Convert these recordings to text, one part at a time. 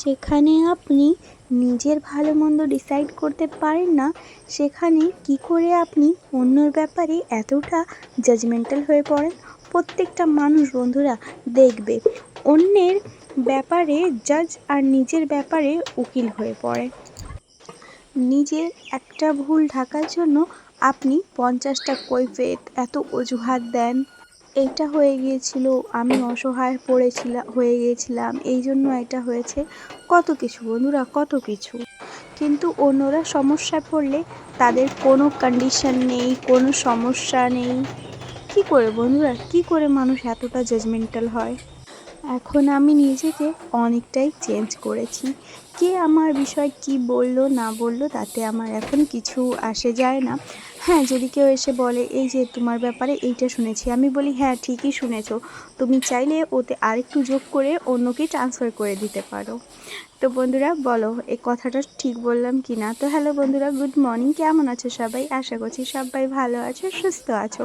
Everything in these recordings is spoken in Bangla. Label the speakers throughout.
Speaker 1: যেখানে আপনি নিজের ভালো মন্দ ডিসাইড করতে পারেন না, সেখানে কি করে আপনি অন্যর ব্যাপারে এতটা জাজমেন্টাল হয়ে পড়েন? প্রত্যেকটা মানুষ বন্ধুরা দেখবে, অন্যের ব্যাপারে জাজ আর নিজের ব্যাপারে উকিল হয়ে পড়ে। নিজের একটা ভুল ঢাকার জন্য আপনি পঞ্চাশটা কৈফিয়ত এত অজুহাত দেন। এইটা হয়ে গিয়েছিল, আমি অসহায় পড়েছিলাম হয়ে গিয়েছিলাম। এই জন্য এটা হয়েছে। কত কিছু বন্ধুরা, কত কিছু। কিন্তু অন্যরা সমস্যায় পড়লে তাদের কোনো কন্ডিশন নেই, কোনো সমস্যা নেই। কি করে বন্ধুরা, কি করে মানুষ এতটা জাজমেন্টাল হয়? এখন আমি নিজেকে অনেকটাই চেঞ্জ করেছি। কে আমার বিষয় কি বলল, না বলল, তাতে আমার এখন কিছু আসে যায় না। হ্যাঁ যদি কেউ এসে বলে, এই যে তোমার ব্যাপারে এইটা শুনেছি। আমি বলি হ্যাঁ ঠিকই শুনেছো। তুমি চাইলে ওতে আরেকটু যোগ করে অন্যকে ট্রান্সফার করে দিতে পারো। তো বন্ধুরা, বলো, এই কথাটা ঠিক বললাম কি না? তো হ্যালো বন্ধুরা গুড মর্নিং কেমন আছো সবাই? আশা করছি সবাই ভালো আছো, সুস্থ আছো।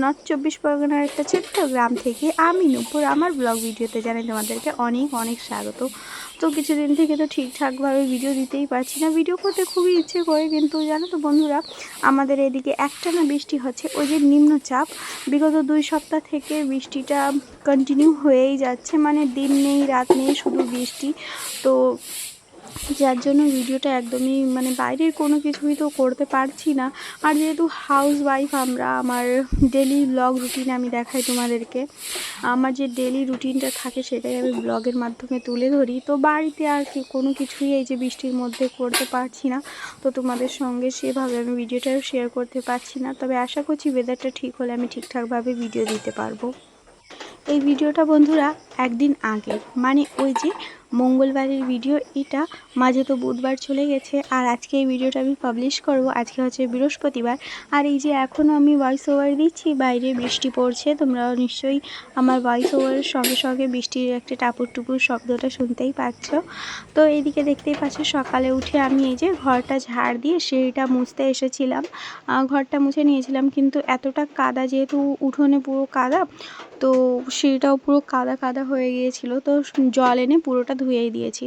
Speaker 1: নর্থ চব্বিশ পরগনার একটা ছোট্ট গ্রাম থেকে আমি নূপুর। আমার ব্লগ ভিডিওতে জানাই তোমাদেরকে অনেক অনেক স্বাগত। তো কিছুদিন থেকে তো ঠিকঠাকভাবে ভিডিও দিতেই পারছি না। ভিডিও করতে খুবই ইচ্ছে করে, কিন্তু জানো তো বন্ধুরা, আমাদের এদিকে একটানা বৃষ্টি হচ্ছে। ওই যে নিম্নচাপ, বিগত দুই সপ্তাহ থেকে বৃষ্টিটা কন্টিনিউ হয়েই যাচ্ছে। মানে দিন নেই, রাত নেই, শুধু বৃষ্টি। তো যার জন্য ভিডিওটা একদমই মানে বাইরের কোনো কিছুই তো করতে পারছি না। আর যেহেতু হাউস ওয়াইফ আমরা, আমার ডেলি ব্লগ রুটিন আমি দেখাই তোমাদেরকে, আমার যে ডেলি রুটিনটা থাকে সেটাই আমি ব্লগের মাধ্যমে তুলে ধরি। তো বাড়িতে আর কি কোনো কিছুই এই যে বৃষ্টির মধ্যে করতে পারছি না, তো তোমাদের সঙ্গে সেভাবে আমি ভিডিওটাও শেয়ার করতে পারছি না। তবে আশা করছি ওয়েদারটা ঠিক হলে আমি ঠিকঠাকভাবে ভিডিও দিতে পারব। এই ভিডিওটা বন্ধুরা একদিন আগে মানে ওই যে মঙ্গলবারের ভিডিও, এটা মাঝে তো বুধবার চলে গেছে। আর আজকে এই ভিডিওটা আমি পাবলিশ করব। আজকে হচ্ছে বৃহস্পতিবার। আর এই যে এখনও আমি ভয়েস ওভার দিচ্ছি, বাইরে বৃষ্টি পড়ছে তোমরা নিশ্চয়ই আমার ভয়েস ওভারের সঙ্গে সঙ্গে বৃষ্টির একটা টাপুর টুপুর শব্দটা শুনতেই পাচ্ছ। তো এদিকে দেখতেই পাচ্ছ, সকালে উঠে আমি এই যে ঘরটা ঝাড় দিয়ে সেইটা মুছতে এসেছিলাম। ঘরটা মুছে নিয়েছিলাম, কিন্তু এতটা কাদা, যেহেতু উঠোনে পুরো কাদা তো সিঁড়িটাও পুরো কাদা কাদা হয়ে গিয়েছিল, তো জল এনে পুরোটা ধুয়েই দিয়েছি।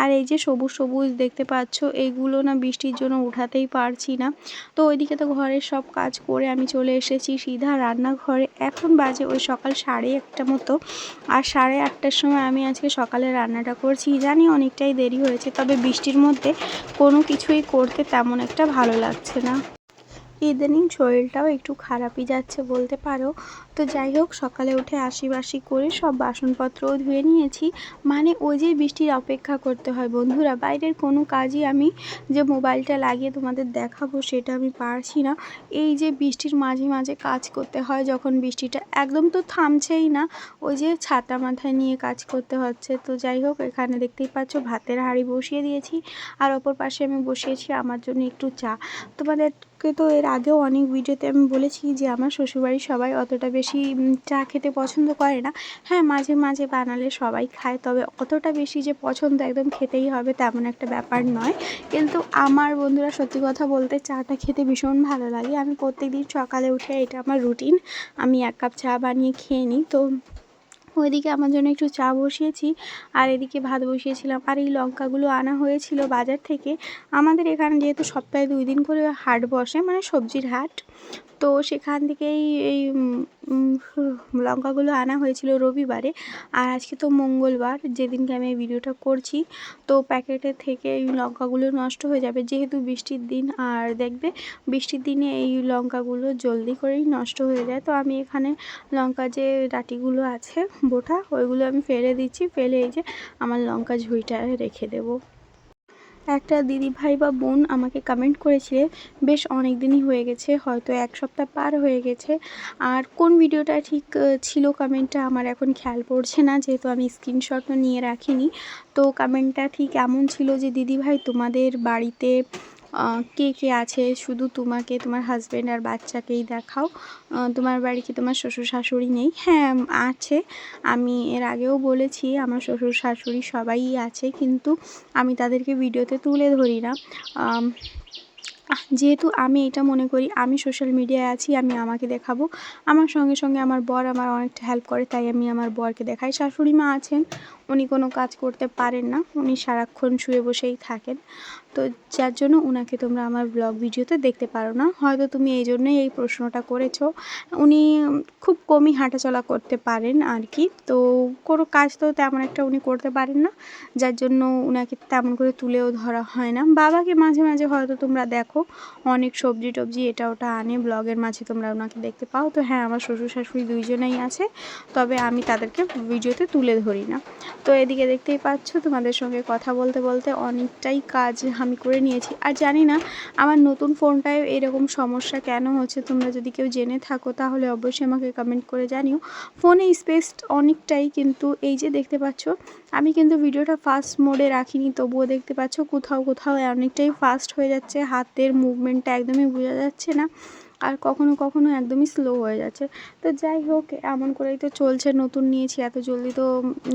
Speaker 1: আর এই যে সবুজ সবুজ দেখতে পাচ্ছ এইগুলো না বৃষ্টির জন্য উঠাতেই পারছি না। তো ওইদিকে তো ঘরের সব কাজ করে আমি চলে এসেছি সিধা রান্নাঘরে। এখন বাজে ওই সকাল সাড়ে একটা মতো। আর সাড়ে আটটার সময় আমি আজকে সকালে রান্নাটা করছি। জানি অনেকটাই দেরি হয়েছে, তবে বৃষ্টির মধ্যে কোনো কিছুই করতে তেমন একটা ভালো লাগছে না। ইদানিং শরীরটাও একটু খারাপই যাচ্ছে বলতে পারো। তো যাই হোক, সকালে উঠে আশিবাসি করে সব বাসনপত্রও ধুয়ে নিয়েছি। মানে ওই যে বৃষ্টির অপেক্ষা করতে হয় বন্ধুরা, বাইরের কোনো কাজই আমি যে মোবাইলটা লাগিয়ে তোমাদের দেখাবো সেটা আমি পারছি না। এই যে বৃষ্টির মাঝে মাঝে কাজ করতে হয় যখন বৃষ্টিটা একদম তো থামছেই না, ওই যে ছাতা মাথায় নিয়ে কাজ করতে হচ্ছে। তো যাই হোক, এখানে দেখতেই পাচ্ছ ভাতের হাঁড়ি বসিয়ে দিয়েছি। আর অপর পাশে আমি বসিয়েছি আমার জন্য একটু চা। তোমাদেরকে তো এর আগেও অনেক ভিডিওতে আমি বলেছি যে আমার শ্বশুরবাড়ির সবাই অতটা বেশি চা খেতে পছন্দ করে না। হ্যাঁ মাঝে মাঝে বানালে সবাই খায়, তবে অতটা বেশি যে পছন্দ একদম খেতেই হবে তেমন একটা ব্যাপার নয়। কিন্তু আমার বন্ধুরা সত্যি কথা বলতে চাটা খেতে ভীষণ ভালো লাগে। আমি প্রত্যেক দিন সকালে উঠে এটা আমার রুটিন। আমি এক কাপ চা বানিয়ে খেয়ে নিই। তো ওইদিকে আমার জন্য একটু চা বসিয়েছি, আর এদিকে ভাত বসিয়েছিলাম। আর এই লঙ্কাগুলো আনা হয়েছিল বাজার থেকে। আমাদের এখানে যেহেতু সপ্তাহে দুই দিন করে হাট বসে মানে সবজির হাট তো সেখান থেকেই এই লঙ্কাগুলো আনা হয়েছিল রবিবারে। আর আজকে তো মঙ্গলবার, যেদিনকে আমি এই ভিডিওটা করছি, তো প্যাকেটের থেকে এই লঙ্কাগুলো নষ্ট হয়ে যাবে। যেহেতু বৃষ্টির দিন, আর দেখবে বৃষ্টির দিনে এই লঙ্কাগুলো জলদি করেই নষ্ট হয়ে যায়। তো আমি এখানে লঙ্কা যে ডাটিগুলো আছে, বোটা, ওইগুলো আমি ফেলে দিচ্ছি। ফেলে এই যে আমার লঙ্কা ঝুঁইটা রেখে দেবো। একটা দিদি ভাই বা বোন আমাকে কমেন্ট করেছিলে বেশ অনেক দিনই হয়ে গেছে, হয়তো এক সপ্তাহ পার হয়ে গেছে। আর কোন ভিডিওটা ঠিক ছিল কমেন্টটা আমার এখন খেয়াল পড়ছে না, যেহেতু আমি স্ক্রিনশটও নিয়ে রাখিনি। তো কমেন্টটা ঠিক এমন ছিল যে, দিদি ভাই, তোমাদের বাড়িতে কে কে আছে? শুধু তোমাকে, তোমার হাজব্যান্ড আর বাচ্চাকেই দেখাও। তোমার বাড়ি কি তোমার শ্বশুর শাশুড়ি নেই? হ্যাঁ আছে। আমি এর আগেও বলেছি, আমার শ্বশুর শাশুড়ি সবাই আছে, কিন্তু আমি তাদেরকে ভিডিওতে তুলে ধরি না। যেহেতু আমি এটা মনে করি, আমি সোশ্যাল মিডিয়ায় আছি, আমি আমাকে দেখাবো। আমার সঙ্গে সঙ্গে আমার বর আমার অনেকটা হেল্প করে, তাই আমি আমার বরকে দেখাই। শাশুড়ি মা আছেন উনি কোনো কাজ করতে পারেন না। উনি সারাক্ষণ শুয়ে বসেই থাকেন। তো যার জন্য ওনাকে তোমরা আমার ব্লগ ভিডিওতে দেখতে পারো না। হয়তো তুমি এই জন্যই এই প্রশ্নটা করেছ। উনি খুব কমই হাঁটাচলা করতে পারেন আর কি তো কোনো কাজ তো তেমন একটা উনি করতে পারেন না। যার জন্য ওনাকে তেমন করে তুলেও ধরা হয় না। বাবাকে মাঝে মাঝে হয়তো তোমরা দেখো। অনেক সবজি টবজি এটা ওটা আনে। ব্লগের মাঝে তোমরা ওনাকে দেখতে পাও। তো হ্যাঁ আমার শ্বশুর শাশুড়ি দুইজনেই আছে। তবে আমি তাদেরকে ভিডিওতে তুলে ধরি না। তো এদিকে দেখতেই পাচ্ছ, তোমাদের সঙ্গে কথা বলতে বলতে অনেকটাই কাজ আমি করে নিয়েছি। আর জানি না, আমার নতুন ফোনটায় এরকম সমস্যা কেন হচ্ছে, তোমরা যদি কেউ জেনে থাকো তাহলে অবশ্যই আমাকে কমেন্ট করে জানিও। ফোনে স্পেস অনেকটাই কিন্তু এই যে দেখতে পাচ্ছ, আমি কিন্তু ভিডিওটা ফাস্ট মোডে রাখিনি, তবুও দেখতে পাচ্ছ কোথাও কোথাও অনেকটাই ফাস্ট হয়ে যাচ্ছে, হাতের মুভমেন্টটা একদমই বোঝা যাচ্ছে না। আর কখনো কখনো একদমই স্লো হয়ে যাচ্ছে। তো যাই হোক, এমন করেই তো চলছে, নতুন নিয়েছি, এত জলদি তো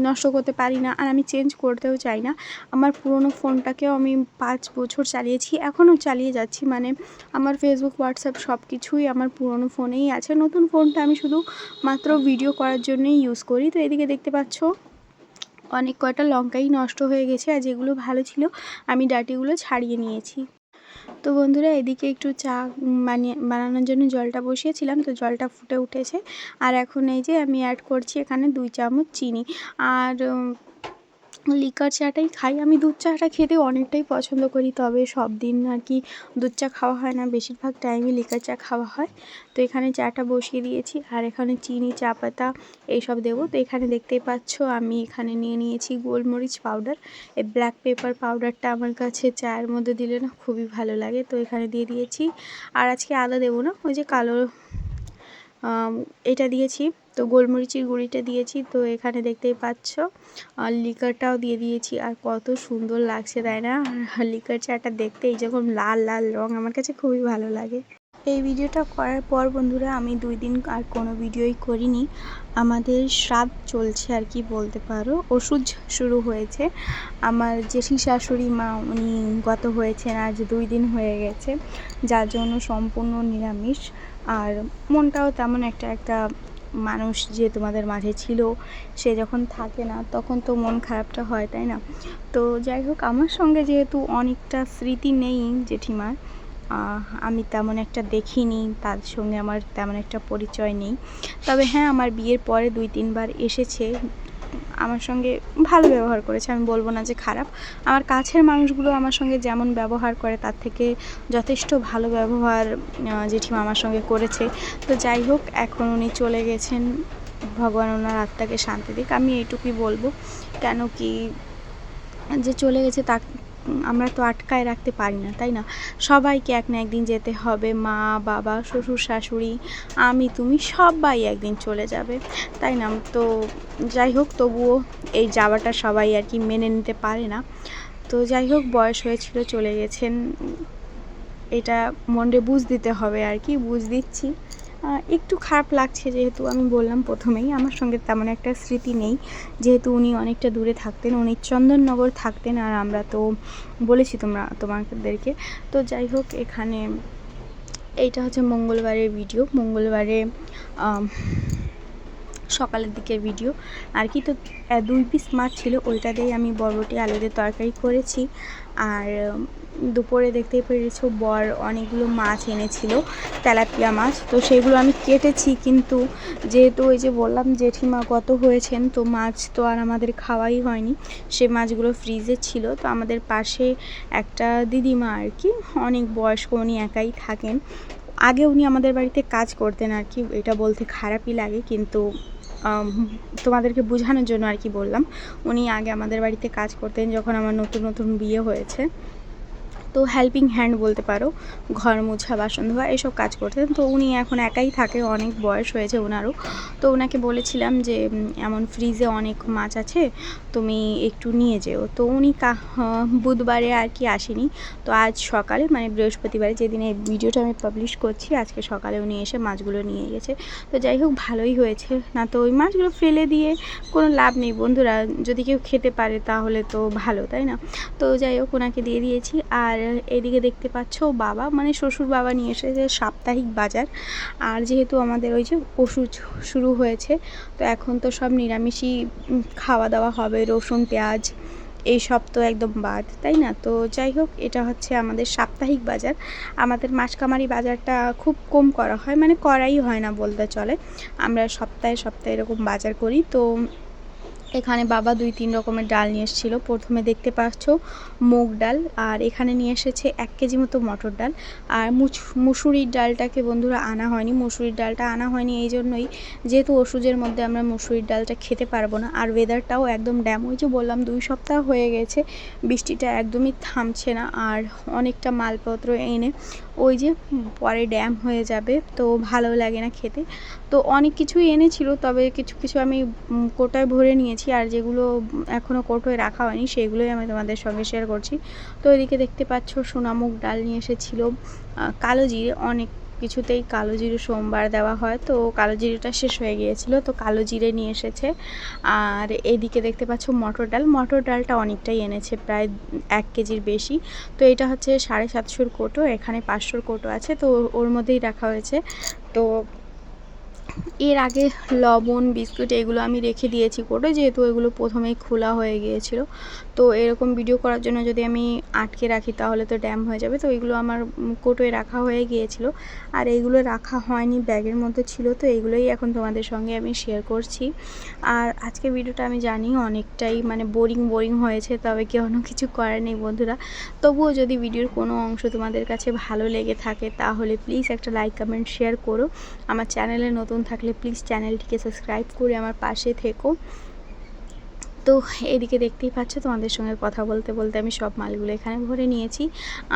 Speaker 1: নষ্ট করতে পারি না। আর আমি চেঞ্জ করতেও চাই না। আমার পুরনো ফোনটাকেও আমি পাঁচ বছর চালিয়েছি, এখনও চালিয়ে যাচ্ছি। মানে আমার ফেসবুক হোয়াটসঅ্যাপ সব কিছুই আমার পুরনো ফোনেই আছে। নতুন ফোনটা আমি শুধু মাত্র ভিডিও করার জন্যই ইউজ করি। তো এদিকে দেখতে পাচ্ছ, অনেক কয়টা লঙ্কাই নষ্ট হয়ে গেছে। আর যেগুলো ভালো ছিল, আমি ডাটিগুলো ছাড়িয়ে নিয়েছি। তো বন্ধুরা এদিকে একটু চা বানিয়ে বানানোর জন্য জলটা বসিয়েছিলাম, তো জলটা ফুটে উঠেছে। আর এখন এই যে আমি অ্যাড করছি এখানে দুই চামচ চিনি। আর লিকার চাটাই খাই। আমি দুধ চাটা খেতে অনেকটাই পছন্দ করি, তবে সব দিন আর কি দুধ চা খাওয়া হয় না। বেশিরভাগ টাইমে লিকার চা খাওয়া হয়। তো এখানে চাটা বসিয়ে দিয়েছি, আর এখানে চিনি, চা পাতা এইসব দেবো। তো এখানে দেখতেই পাচ্ছ আমি এখানে নিয়ে নিয়েছি গোলমরিচ পাউডার। এই ব্ল্যাক পেপার পাউডারটা আমার কাছে চায়ের মধ্যে দিলে না খুবই ভালো লাগে। তো এখানে দিয়ে দিয়েছি। আর আজকে আদা দেবো না, ওই যে কালো এটা দিয়েছি। তো গোলমরিচের গুঁড়িটা দিয়েছি। তো এখানে দেখতেই পাচ্ছ, আর লিকারটাও দিয়ে দিয়েছি। আর কত সুন্দর লাগছে, তাই না? আর লিকার চাটা দেখতে এই যখন লাল লাল রং, আমার কাছে খুবই ভালো লাগে। এই ভিডিওটা করার পর, বন্ধুরা, আমি দুই দিন আর কোনো ভিডিওই করিনি। আমাদের শ্রাদ্ধ চলছে আর কি বলতে পারো। ওষুধ শুরু হয়েছে। আমার জেঠি শাশুড়ি মা, উনি গত হয়েছেন, আজ দুই দিন হয়ে গেছে। যার জন্য সম্পূর্ণ নিরামিষ। আর মনটাও তেমন একটা একটা মানুষ যে তোমাদের মাঝে ছিল, সে যখন থাকে না, তখন তো মন খারাপটা হয়, তাই না? তো যাই হোক, আমার সঙ্গে যেহেতু অনেকটা স্মৃতি নেই জেঠিমার আমি তেমন একটা দেখিনি, তার সঙ্গে আমার তেমন একটা পরিচয় নেই। তবে হ্যাঁ আমার বিয়ের পরে দুই তিনবার এসেছে আমার সঙ্গে ভালো ব্যবহার করেছে, আমি বলব না যে খারাপ। আমার কাছের মানুষগুলো আমার সঙ্গে যেমন ব্যবহার করে, তার থেকে যথেষ্ট ভালো ব্যবহার জেঠিমা আমার সঙ্গে করেছে। তো যাই হোক, এখন উনি চলে গেছেন, ভগবান ওনার আত্মাকে শান্তি দিক। আমি এইটুকুই বলব। কেন কি যে চলে গেছে তা আমরা তো আটকায় রাখতে পারি না, তাই না? সবাইকে এক না একদিন যেতে হবে, মা, বাবা, শ্বশুর, শাশুড়ি, আমি, তুমি সবাই একদিন চলে যাবে, তাই না? তো যাই হোক, তবুও এই যাওয়াটা সবাই আর কি মেনে নিতে পারে না। তো যাই হোক, বয়স হয়েছিল, চলে গেছেন, এটা মনে বুঝ দিতে হবে আর কি, বুঝ দিচ্ছি। একটু খারাপ লাগছে যেহেতু আমি বললাম প্রথমেই, আমার সঙ্গে তেমন একটা স্মৃতি নেই। যেহেতু উনি অনেকটা দূরে থাকতেন, উনি চন্দননগর থাকতেন আর আমরা তো বলেছি তোমরা, তোমাদেরকে। তো যাই হোক, এখানে এইটা হচ্ছে মঙ্গলবারের ভিডিও মঙ্গলবারে সকালের দিকের ভিডিও আর কি তো দুই পিস মাছ ছিল, ওইটা দিয়েই আমি বরবটি আলুদের তরকারি করেছি। আর দুপুরে দেখতে পেরেছ, বর অনেকগুলো মাছ এনেছিল, তেলাপিয়া মাছ। তো সেগুলো আমি কেটেছি, কিন্তু যেহেতু ওই যে বললাম, জেঠিমা কত হয়েছেন, তো মাছ তো আর আমাদের খাওয়াই হয়নি। সে মাছগুলো ফ্রিজে ছিল, তো আমাদের পাশে একটা দিদিমা আর কি, অনেক বয়স্ক, উনি একাই থাকেন। আগে উনি আমাদের বাড়িতে কাজ করতেন আর কি, এটা বলতে খারাপই লাগে, কিন্তু তোমাদেরকে বোঝানোর জন্য আর কি বললাম। উনি আগে আমাদের বাড়িতে কাজ করতেন যখন আমার নতুন নতুন বিয়ে হয়েছে। তো হেল্পিং হ্যান্ড বলতে পারো, ঘর মোছা, বাসন ধোয়া, এসব কাজ করতেন। তো উনি এখন একাই থাকে, অনেক বয়স হয়েছে ওনারও তো ওনাকে বলেছিলাম যে এমন ফ্রিজে অনেক মাছ আছে, তুমি একটু নিয়ে যেও। তো উনি বুধবারে আর কি আসেনি। তো আজ সকালে মানে বৃহস্পতিবারে যেদিন এই ভিডিওটা আমি পাবলিশ করছি, আজকে সকালে উনি এসে মাছগুলো নিয়ে গেছে। তো যাই হোক, ভালোই হয়েছে। না তো ওই মাছগুলো ফেলে দিয়ে কোনো লাভ নেই। বন্ধুরা, যদি কেউ খেতে পারে তাহলে তো ভালো, তাই না? তো যাই হোক ওনাকে দিয়ে দিয়েছি। আর এদিকে দেখতে পাচ্ছ বাবা মানে শ্বশুর বাবা নিয়ে এসেছে সাপ্তাহিক বাজার। আর যেহেতু আমাদের ওই যে ওষুধ শুরু হয়েছে, তো এখন তো সব নিরামিষই খাওয়া দাওয়া হবে, রসুন, পেঁয়াজ, এই সব তো একদম বাদ, তাই না? তো যাই হোক, এটা হচ্ছে আমাদের সাপ্তাহিক বাজার। আমাদের মাসকামারি বাজারটা খুব কম করা হয় মানে করাই হয় না বলতে চলে। আমরা সপ্তাহে সপ্তাহে এরকম বাজার করি, তো এখানে বাবা দুই তিন রকমের ডাল নিয়ে এসেছিল। প্রথমে দেখতে পাচ্ছ মুগ ডাল আর এখানে নিয়ে এসেছে এক কেজি মতো মটর ডাল। আর মুসুরির ডালটাকে বন্ধুরা আনা হয়নি, মুসুরির ডালটা আনা হয়নি এই জন্যই যেহেতু ওষুধের মধ্যে আমরা মুসুরির ডালটা খেতে পারব না, আর ওয়েদারটাও একদম ড্যাম। ওই যে বললাম দুই সপ্তাহ হয়ে গেছে, বৃষ্টিটা একদমই থামছে না আর অনেকটা মালপত্র এনে ওই যে পরে ড্যাম হয়ে যাবে, তো ভালো লাগে না খেতে। তো অনেক কিছুই এনেছিল, তবে কিছু কিছু আমি কোটায় ভরে নিয়েছি আর যেগুলো এখনও কোটোয় রাখা হয়নি, সেগুলোই আমি তোমাদের সঙ্গে শেয়ার করছি। তো এদিকে দেখতে পাচ্ছ সোনামুগ ডাল নিয়ে এসেছিল। কালো জিরে, অনেক কিছুতেই কালো জিরে সোমবার দেওয়া হয়। তো কালো জিরেটা শেষ হয়ে গিয়েছিল, তো কালো জিরে নিয়ে এসেছে। আর এদিকে দেখতে পাচ্ছ মটর ডাল। মটর ডালটা অনেকটাই এনেছে, প্রায় এক কেজির বেশি। তো এটা হচ্ছে সাড়ে সাতশোর কোটো এখানে পাঁচশোর কোটো আছে। তো ওর মধ্যেই রাখা হয়েছে। তো এর আগে লবণ, বিস্কুট এগুলো আমি রেখে দিয়েছি কোটো যেহেতু এগুলো প্রথমেই খোলা হয়ে গিয়েছিল। তো এরকম ভিডিও করার জন্য যদি আমি আটকে রাখি, তাহলে তো ড্যাম হয়ে যাবে। তো এগুলো আমার কোটোয় রাখা হয়ে গিয়েছিল। আর এইগুলো রাখা হয়নি, ব্যাগের মধ্যে ছিল। তো এগুলোই এখন তোমাদের সঙ্গে আমি শেয়ার করছি। আর আজকে ভিডিওটা আমি জানি অনেকটাই মানে বোরিং বোরিং হয়েছে, তবে কি অন্য কিছু করার নেই বন্ধুরা। তবুও যদি ভিডিওর কোনো অংশ তোমাদের কাছে ভালো লেগে থাকে, তাহলে প্লিজ একটা লাইক কমেন্ট শেয়ার করো। আমার চ্যানেলে নতুন থাকলে প্লিজ চ্যানেলটিকে সাবস্ক্রাইব করে আমার পাশে থেকো। তো এদিকে দেখতেই পাচ্ছ, তোমাদের সঙ্গে কথা বলতে বলতে আমি সব মালগুলো এখানে ভরে নিয়েছি।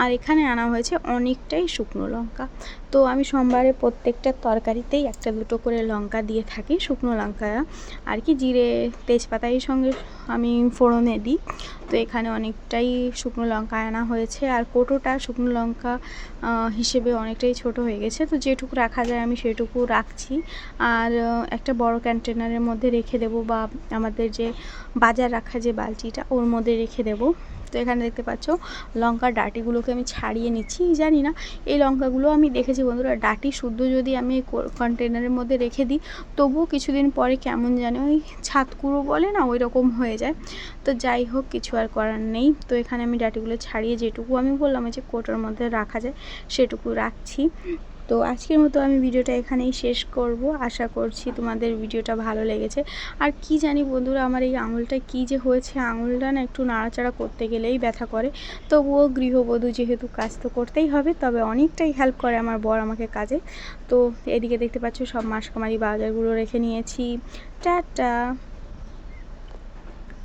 Speaker 1: আর এখানে আনা হয়েছে অনেকটাই শুকনো লঙ্কা। তো আমি সোমবারে প্রত্যেকটা তরকারিতেই একটা দুটো করে লঙ্কা দিয়ে থাকি শুকনো লঙ্কা। আর কি, জিরে তেজপাতা এই সঙ্গে আমি ফোড়নে দিই। তো এখানে অনেকটাই শুকনো লঙ্কা আনা হয়েছে। আর কোটোটা শুকনো লঙ্কা হিসেবে অনেকটাই ছোট হয়ে গেছে। তো যেটুকু রাখা যায় আমি সেটুকু রাখছি। আর একটা বড় কন্টেনারের মধ্যে রেখে দেবো বা আমাদের যে বাজার রাখা যে বালতিটা, ওর মধ্যে রেখে দেবো। তো এখানে দেখতে পাচ্ছ, লঙ্কার ডাঁটিগুলোকে আমি ছাড়িয়ে নিচ্ছি, জানি না। এই লঙ্কাগুলো আমি দেখেছি বন্ধুরা, ডাঁটি শুদ্ধ যদি আমি কন্টেনারের মধ্যে রেখে দিই, তবুও কিছুদিন পরে কেমন যেন ওই ছাতকুড়ো বলে না ওই রকম হয়ে যায়। তো যাই হোক, কিছু আর করার নেই। তো এখানে আমি ডাঁটিগুলো ছাড়িয়ে যেটুকু আমি বললাম যে কোটোর মধ্যে রাখা যায়, সেটুকু রাখছি। তো আজকের মতো আমি ভিডিওটা এখানেই শেষ করব। আশা করছি তোমাদের ভিডিওটা ভালো লেগেছে। আর কি জানি বন্ধুরা, আমার এই আঙুলটা কি যে হয়েছে, আঙুলটা না একটু নাড়াচাড়া করতে গেলেই ব্যথা করে। তবুও গৃহবধূ যেহেতু কাজ তো করতেই হবে, তবে অনেকটাই হেল্প করে আমার বর আমাকে কাজে। তো এদিকে দেখতে পাচ্ছ, সব মাসকামারি বাজারগুলো রেখে নিয়েছি। টাটা!